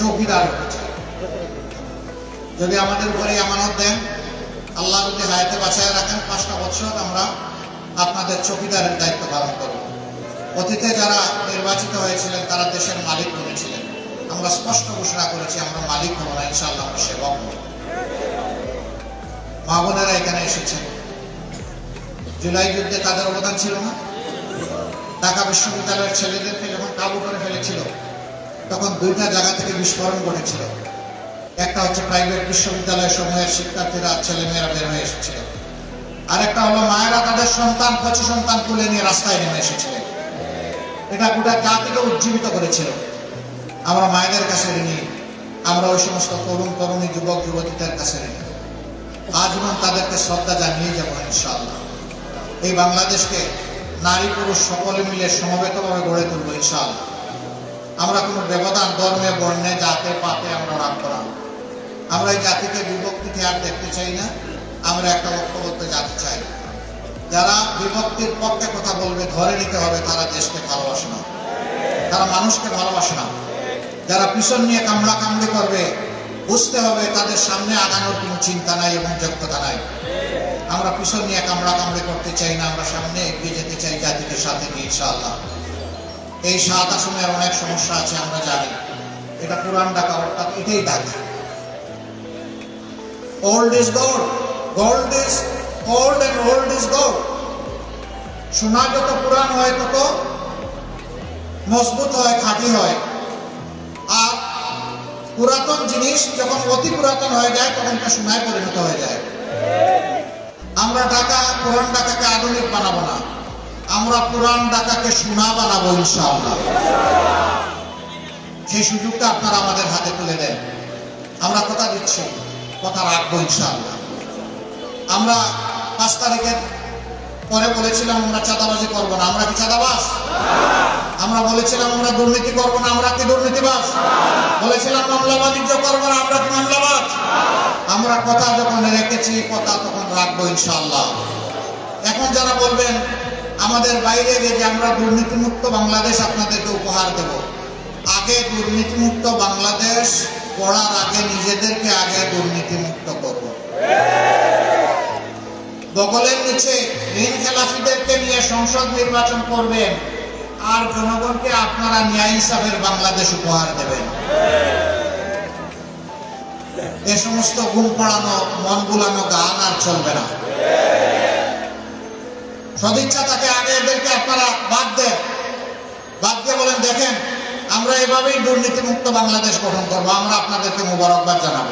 চৌকিদার। যদি আমাদের উপরে আমানত দেন আল্লাহ যদি হায়াতে বাঁচায় রাখেন, পাঁচটা বছর আমরা আপনাদের চৌকিদারের দায়িত্ব পালন করব। অতীতে যারা নির্বাচিত হয়েছিলেন, তারা দেশের মালিক বলেছিলেন আমরা স্পষ্ট ঘোষণা করেছি, আমরা মালিক হব না, ইনশাআল্লাহ আমরা সেবক হব। মা বোনেরা এখানে এসেছেন। জুলাই যুদ্ধে তাদের অবদান ছিল না। ঢাকা বিশ্ববিদ্যালয়ের ছেলেদেরকে যখন কাবু করে ফেলেছিল তখন দুইটা জায়গা থেকে বিস্ফোরণ ঘটেছিল। একটা হচ্ছে প্রাইভেট বিশ্ববিদ্যালয় সমূহের শিক্ষার্থীরা ছেলেমেয়েরা বের হয়ে এসেছিল। আরেকটা হলো মায়েরা তাদের সন্তান, কচি সন্তান তুলে নিয়ে রাস্তায় নেমে এসেছিলেন এটা গোটা জাতিকে উজ্জীবিত করেছিল। আমরা মায়েদের কাছে ঋণী। আমরা ওই সমস্ত তরুণ, তরুণী, যুবক, যুবতীদের কাছে ঋণী। আজীবন তাদেরকে শ্রদ্ধা জানিয়ে যাব ইনশাআল্লাহ। এই বাংলাদেশকে নারী পুরুষ সকলে মিলে সমবেতভাবে গড়ে তুলবো ইনশাআল্লাহ। আমরা কোনো ব্যবধান, ধর্মে, বর্ণে, জাতে, পাতে আমরা রাখব না। আমরা এই জাতিকে বিভক্তিতে আর দেখতে চাই না? আমরা একটা ঐক্যবদ্ধ জাতি চাই। যারা বিভক্তির পক্ষে কথা বলবে, ধরে নিতে হবে তারা দেশকে ভালোবাসে না। তারা মানুষকে ভালোবাসে না। যারা পিছন নিয়ে কামড়া কামড়ি করবে, বুঝতে হবে তাদের সামনে আগানোর কোনো চিন্তা নাই এবং যোগ্যতা নাই। আমরা পিছন নিয়ে কামড়া কামড়ি করতে চাই না, আমরা সামনে এগিয়ে যেতে চাই জাতিকে সাথে নিয়ে, ইনশাআল্লাহ। এই সাত আসনের অনেক সমস্যা আছে, আমরা জানি। এটা পুরান ঢাকা, অর্থাৎ এটাই Dhaka. Old is gold gold is old and old is gold সোনা যত পুরান হয়, তত মজবুত হয়, খাঁটি হয়। আর পুরাতন জিনিস যখন অতি পুরাতন হয়ে যায়, তখন তা সোনায় পরিণত হয়ে যায়। আমরা ঢাকা, পুরান ঢাকাকে আধুনিক বানাবো না। আমরা পুরান ঢাকাকে সোনা বানাবো ইনশাআল্লাহ। সেই সুযোগটা আপনারা আমাদের হাতে তুলে দেন, আমরা কথা দিচ্ছি, কথা রাখব ইনশাআল্লাহ। আমরা পাঁচ তারিখের পরে বলেছিলাম আমরা চাঁদাবাজি করব না, আমরা কি চাঁদাবাস আমরা বলেছিলাম আমরা দুর্নীতি করব না, আমরা কি দুর্নীতিবাস বলেছিলাম মামলা বাণিজ্য করব না, আমরা কি মামলাবাজ? আমরা কথা যখন রেখেছি, কথা তখন রাখব ইনশাআল্লাহ। এখন যারা বলবেন আমাদের বাইরে গিয়ে আমরা দুর্নীতিমুক্ত বাংলাদেশ আপনাদেরকে উপহার দেব। আগে দুর্নীতিমুক্ত বাংলাদেশ পড়ার আগে নিজেদেরকে আগে দুর্নীতিমুক্ত করব। বগলের নিচে ঋণ খেলাফিদেরকে নিয়ে সংসদ নির্বাচন করবেন। আর জনগণকে আপনারা ন্যায় হিসাবের বাংলাদেশ উপহার দেবেন। এ সমস্ত ঘুম পড়ানো, মন বুলানো গান আর চলবে না। সদিচ্ছা তাকে আগে এদেরকে আপনারা বাদ দেন। বাদ দিয়ে বলেন, দেখেন, আমরা এভাবেই দুর্নীতিমুক্ত বাংলাদেশ গঠন করব, আমরা আপনাদেরকে মুবারকবাদ জানাব।